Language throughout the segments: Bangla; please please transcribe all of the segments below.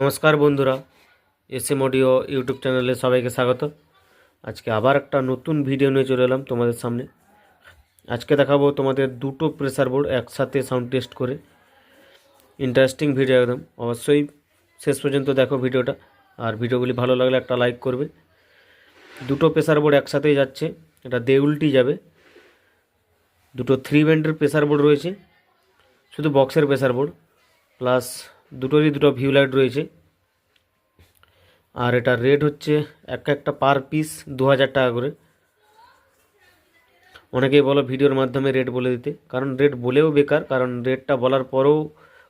নমস্কার বন্ধুরা এস এম অডিও ইউটিউব চ্যানেলে সবাইকে স্বাগত। আজকে আবার একটা নতুন ভিডিও নিয়ে চলে এলাম তোমাদের সামনে। আজকে দেখাবো তোমাদের দুটো প্রেসার বোর্ড একসাথে সাউন্ড টেস্ট করে। ইন্টারেস্টিং ভিডিও একদম। অবশ্যই শেষ পর্যন্ত দেখো ভিডিওটা। আর ভিডিওগুলি ভালো লাগলে একটা লাইক করবে। দুটো প্রেসার বোর্ড একসাথেই যাচ্ছে। এটা দেউলটি যাবে। দুটো থ্রি ব্যান্ডের প্রেসার বোর্ড রয়েছে। শুধু বক্সের প্রেসার বোর্ড প্লাস দুটোরই দুটো ভিউ লাইট রয়েছে। আর এটার রেট হচ্ছে এক একটা পার পিস দু হাজার টাকা করে। অনেকেই বলো ভিডিওর মাধ্যমে রেট বলে দিতে। কারণ রেট বলেও বেকার, কারণ রেটটা বলার পরেও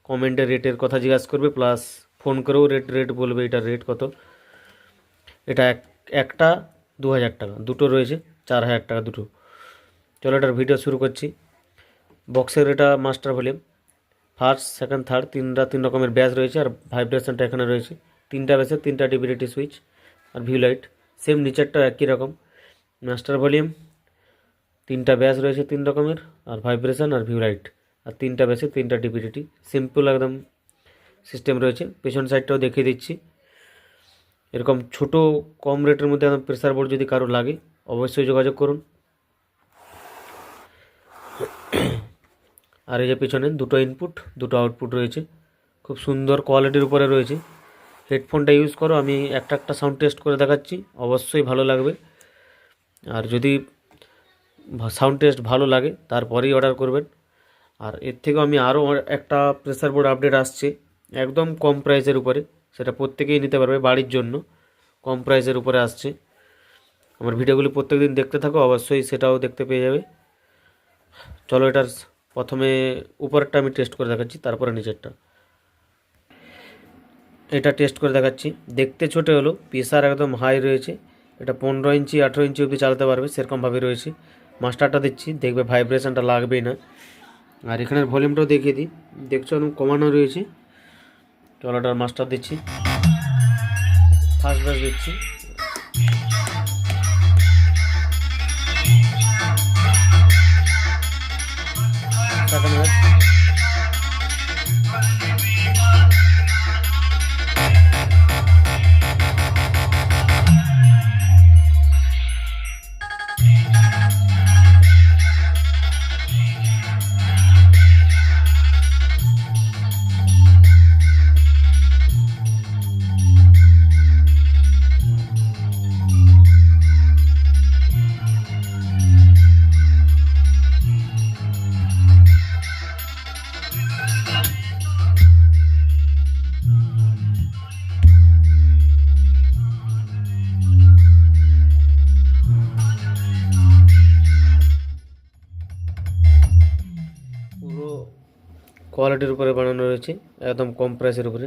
কমেন্টে রেটের কথা জিজ্ঞাসা করবে প্লাস ফোন করেও রেট রেট বলবে এটার রেট কত। এটা এক একটা দু হাজার টাকা, দুটো রয়েছে, চার হাজার টাকা দুটো। চলো এটার ভিডিও শুরু করছি। বক্সের এটা master volume first second third তিনটা, তিন রকমের ব্যাস রয়েছে আর ভাইব্রেশনটা এখানে রয়েছে। তিনটা ব্যাসে তিনটা ডিবিলিটি সুইচ আর ভিউ লাইট সেম নিচেরটা একই রকম। মাস্টার ভলিউম তিনটা ব্যাস রয়েছে তিন রকমের আর ভাইব্রেশন আর ভিউ লাইট আর তিনটা ব্যাসে তিনটা ডিবিলিটি সিম্পল একদম সিস্টেম রয়েছে। পেছন সাইডটাও দেখিয়ে দিচ্ছি। এরকম ছোট কম রেটের মধ্যে একদম প্রেসার বোর্ড যদি কারও লাগে, অবশ্যই যোগাযোগ করুন। আর এই যে পিছনে দুটো ইনপুট দুটো আউটপুট রয়েছে। খুব সুন্দর কোয়ালিটির উপরে রয়েছে। হেডফোনটা ইউজ করো, আমি একটা একটা সাউন্ড টেস্ট করে দেখাচ্ছি। অবশ্যই ভালো লাগবে। আর যদি সাউন্ড টেস্ট ভালো লাগে, তারপরেই অর্ডার করবেন। আর এর থেকেও আমি আরও একটা প্রেসার বোর্ড আপডেট আসছে। একদম কম প্রাইসের উপরে। সেটা প্রত্যেকেই নিতে পারবে বাড়ির জন্য। কম প্রাইসের উপরে আসছে। আমার ভিডিওগুলি প্রত্যেক দিন দেখতে থাকো, অবশ্যই সেটাও দেখতে পেয়ে যাবে। চলো এটার প্রথমে উপরেরটা আমি টেস্ট করে দেখাচ্ছি, তারপরে নিচেরটা। এটা টেস্ট করে দেখাচ্ছি। দেখতে ছোটো হলো প্রেসার একদম হাই রয়েছে। এটা পনেরো ইঞ্চি, আঠেরো ইঞ্চি অবধি চালাতে পারবে, সেরকমভাবে রয়েছে। মাস্টারটা দিচ্ছি, দেখবে ভাইব্রেশনটা লাগবেই না। আর এখানের ভলিউমটাও দেখিয়ে দিই। দেখছ একদম কমানো রয়েছে। চলোটার মাস্টার দিচ্ছি। ফার্স্ট ব্যাস দিচ্ছি। সেকেন্ড ব্যাস কোয়ালিটির উপরে বানানো রয়েছে, একদম কম প্রাইসের উপরে।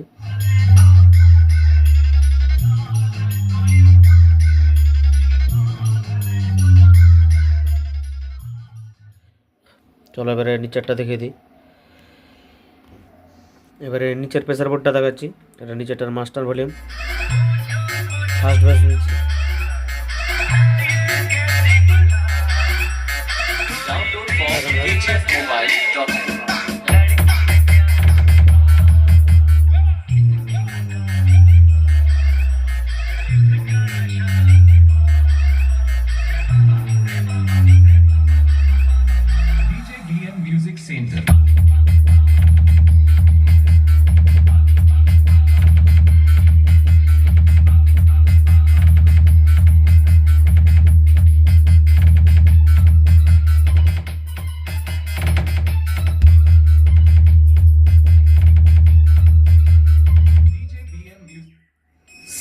চলো এবারে নিচেরটা দেখিয়ে দিই। এবারে নিচের প্রেসার বোর্ডটা দেখাচ্ছি, এটা নিচেরটার মাস্টার ভলিউম ফার্স্ট ব্যাস নিচ্ছি। Music Center.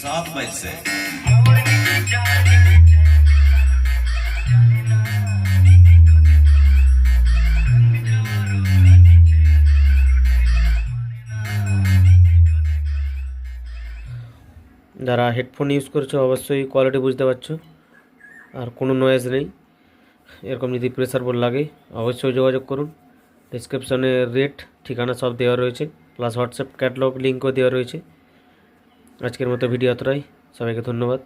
सात मई से যারা হেডফোন ইউজ করছ, অবশ্যই কোয়ালিটি বুঝতে পারছ। আর কোনো নয়েজ নেই। এরকম যদি প্রেসার বোর্ড লাগে, অবশ্যই যোগাযোগ করুন। ডিসক্রিপশনে রেট ঠিকানা সব দেওয়া রয়েছে। প্লাস হোয়াটসঅ্যাপ ক্যাটলগ লিঙ্কও দেওয়া রয়েছে। আজকের মতো ভিডিও এতটাই। সবাইকে ধন্যবাদ।